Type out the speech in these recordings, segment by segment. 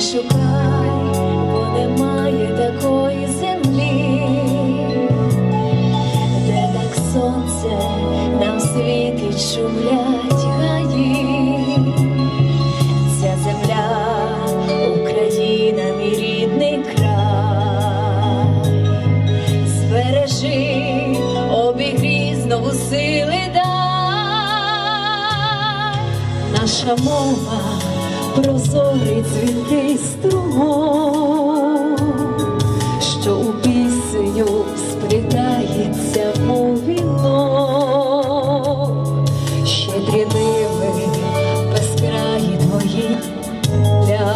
шукай, бо немає такої землі, де так сонце нам світить, шумлять гаї. Ця земля, Україна, мій рідний край, збережи, обігрій знову сили наша мова прозорий дзвінкий струмок, що у пісню сплітається, мов вінок, щедрі ниви безкраї твої ля,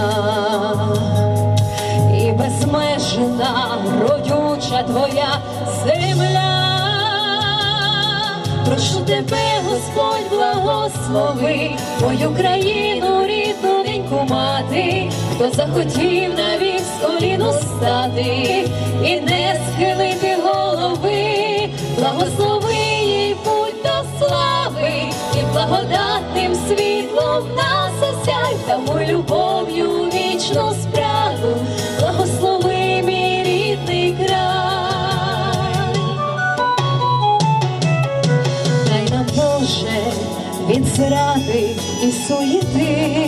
і безмежна родюча твоя земля. Прошу тебе, Господь, благослови мою країну, рідну неньку мати, хто захотів навік з коліну стати і не схилити голови, благослови їй путь до слави, і благодатним світлом нас осяй, та любов'ю вічну спрагу, від зради і суєти,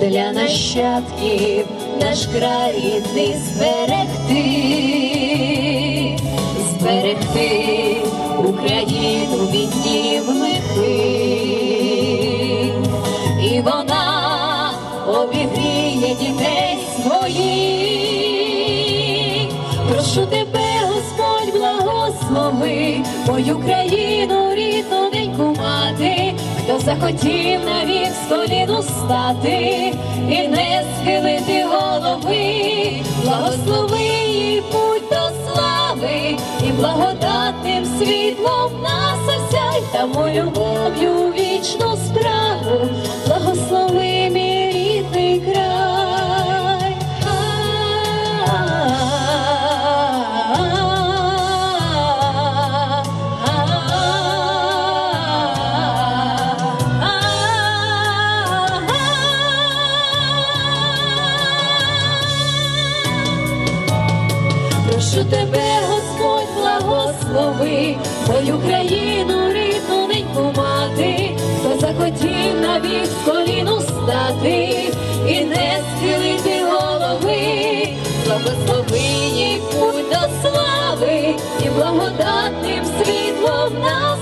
для нащадків наш край рідний зберегти, зберегти Україну від днів лихих, і вона обігріє дітей своїх. Прошу тебе, Господь, благослови мою країну, рідну захотів навік з коліну стати і не схилити голови, благослови її путь до слави, і благодатним світлом нас осяй, та мою любов'ю мою країну, рідну неньку мати, хто захотів навік з коліну стати і не схилити голови, благословині путь до слави. І благодатним світлом нас